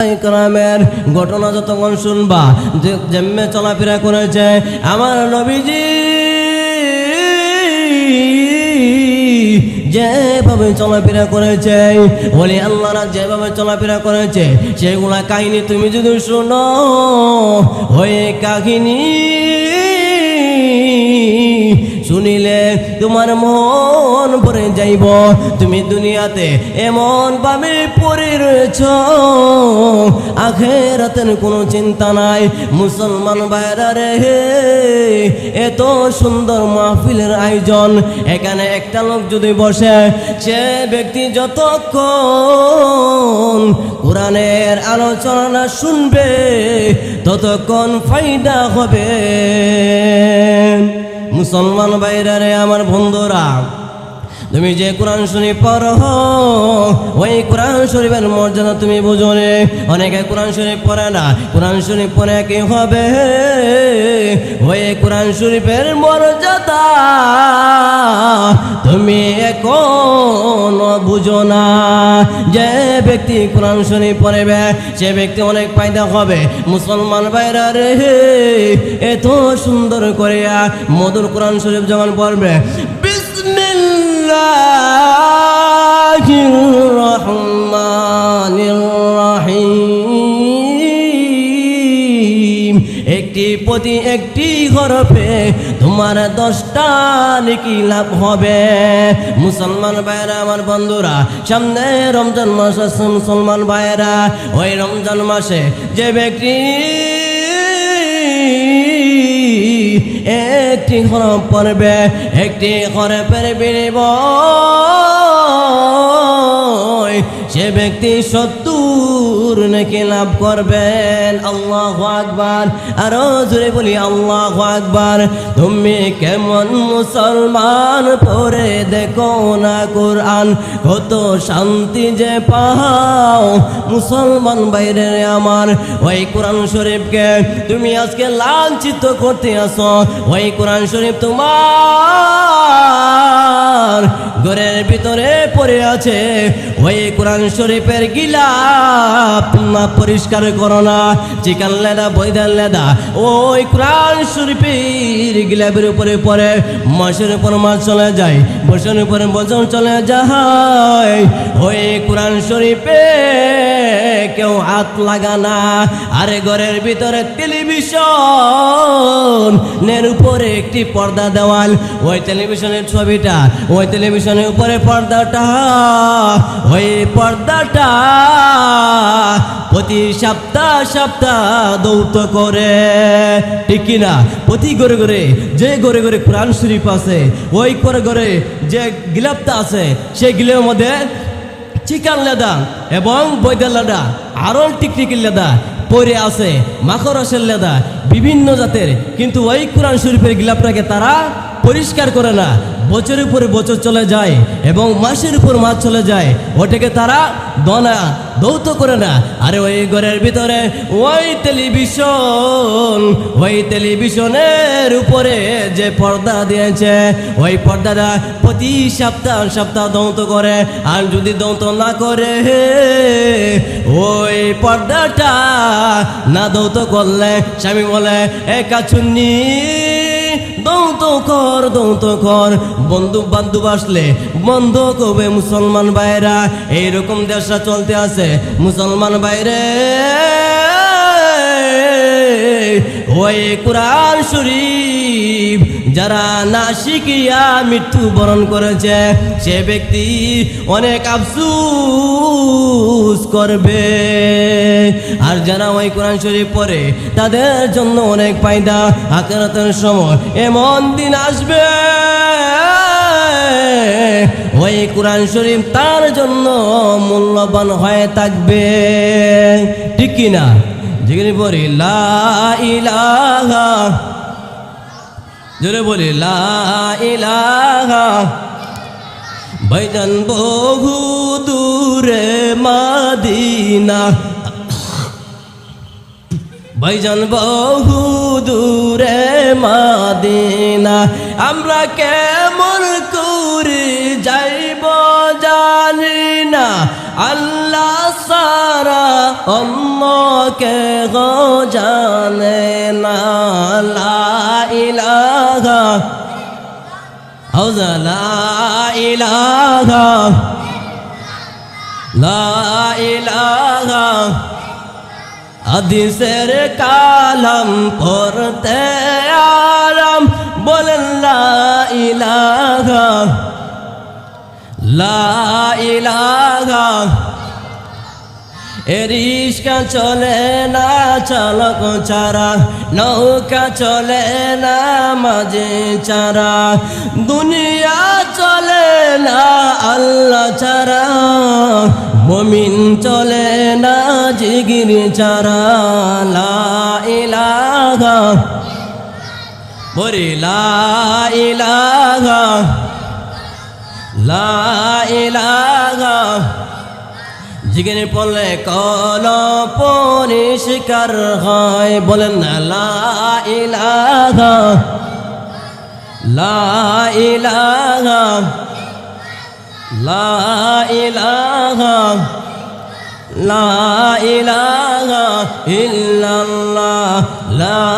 গ্রামের ঘটনা যতক্ষণ শুনবা, যে যেমনে চলাফেরা করেছে আমার নবীজি। যেভাবে চলাফেরা করেছে, বলি আল্লাহরা যেভাবে চলাফেরা করেছে, সেগুলা কাহিনী তুমি যদি শুনো ওই কাহিনী। শুনিলে তোমার মন ভরে যাইব। তুমি দুনিয়াতে এমন ভাবে পড়ে রয়েছ, আখেরাতের কোনো চিন্তা নাই। মুসলমান ভাইরা রে, এত সুন্দর মাহফিলের আয়োজন। এখানে একটা লোক যদি বসে, সে ব্যক্তি যতক্ষণ কোরআনের আলোচনা শুনবে, ততক্ষণ ফাইদা হবে। মুসলমান বাইরারে আমার বন্ধুরা। তুমি যে কোরআন শরীফ পড়ো, ওই কোরআন শরীফের মর্যাদা তুমি বুঝো নে। অনেকে কোরআন শরীফ পড়ে না, কোরআন শরীফ পড়ে কি হবে? ওই কোরআন শরীফের মর্যাদা তুমি এখন বুঝো না। যে ব্যক্তি কোরআন শরীফ পড়বে, সে ব্যক্তি অনেক ফায়দা হবে। মুসলমান ভাইরা রে, এত সুন্দর করিয়া মধুর কোরআন শরীফ যখন পড়বে একটি প্রতি একটি হরফে তোমার দশটা নাকি লাভ হবে। মুসলমান ভাইরা আমার বন্ধুরা, সামনে রমজান মাস আছে মুসলমান ভাইয়েরা। ওই রমজান মাসে যে ব্যক্তি একটি হরফ পড়বে একটি হরফের বিনিময় সে ব্যক্তি সত্তর নাকি লাভ করবেন? আল্লাহ আকবার। আরও জোরে বলি, আল্লাহ আকবার। তুমি কেমন মুসলমান? পরে দেখো না কোরআন। কত শান্তি যে পাও মুসলমান বাইরে আমার। ওই কোরআন শরীফকে তুমি আজকে লাঞ্ছিত করতে আসো। ওই কোরআন শরীফ তোমার ঘরের ভিতরে পড়ে আছে। ওই কোরআন শরীফের গিলাপ পরিষ্কার করো না। চিকেন লেদা বৈদান লেদা, ওই কোরআন শরীফের গিলাপের উপরে পড়ে। মাসের উপর মাস চলে যায় বছর উপরে বছর চলে যায়। ওই কোরআন শরীফে কেউ হাত লাগানা আরে ঘরের ভিতরে টেলিভিশন নের উপরে একটি পর্দা দেওয়াল। ওই টেলিভিশনের ছবিটা, ওই টেলিভিশনের উপরে পর্দাটা ওই পর্দাটা প্রতি সপ্তাহ সপ্তাহ দৌত করে। ঠিক কিনা প্রতি ঘরে ঘরে, যে ঘরে ঘরে কোরআন শরীফ আছে, ওই করে ঘরে যে গিলাপটা আছে, সেই গিলের মধ্যে চিকান লেদা এবং বৈদাল লেদা আরও টিকটিকির লেদা পরে আছে, মাখরসের লেদা, বিভিন্ন জাতের। কিন্তু ওই কোরআন শরীফের গিলাপটাকে তারা পরিষ্কার করে না। বছরের উপরে বছর চলে যায় এবং মাসের উপর মাস চলে যায়। ওটাকে তারা দনা, দৌত করে না। আরে ওই ঘরের ভিতরে ওই টেলিভিশন, ওই টেলিভিশনের উপরে যে পর্দা দিয়েছে, ওই পর্দাটা প্রতি সপ্তাহ সপ্তাহ দৌত করে। আর যদি দৌত না করে, ওই পর্দাটা না দৌত করলে স্বামী বলে একা চুন্নি দৌত কর দৌত কর। বন্ধু বান্ধব আসলে বন্ধ কবে মুসলমান ভাইরা। এইরকম দেশটা চলতে আছে। মুসলমান বাইরে ওই কোরআন শরীফ। যারা না শিখিয়া মৃত্যুবরণ করেছে, সে ব্যক্তি অনেক আফসুস করবে। আর যারা ওই কোরআন শরীফ পড়ে, তাদের জন্য অনেক ফায়দা। আখেরাতের সময় এমন দিন আসবে। ওই কোরআন শরীফ তার জন্য মূল্যবান হয়ে থাকবে। ঠিক কিনা? যেখানে বলি, লা জোরে বলি, লা ভাইজান বহু দূরে মাদিনা। ভাইজান বহু দূরে মাদিনা। আমরা কেমন আল্লাহ সারা অন্য কে গো জানে না, লা ইলাহা হাউজা, লা ইলাহা লা ইলাহা হাদিসের কালাম পড়তে আরাম, বলেন লা ইলাহা লা ইলাহা এরিস্কা চলে না, চালক চারা নৌকা চলে না, মাঝে চারা। দুনিয়া চলে না, আল্লাহ চারা মমিন চলে না, জিগির চারা লা ইলাহা। বরি লা ইলাহা। জিগিনে পড়লে কল পরিষ্কার হয়। বলেন না, লা ইলাহা লা ইলাহা লা ইলাহা লা ইলাহা ইল্লাল্লাহ, লা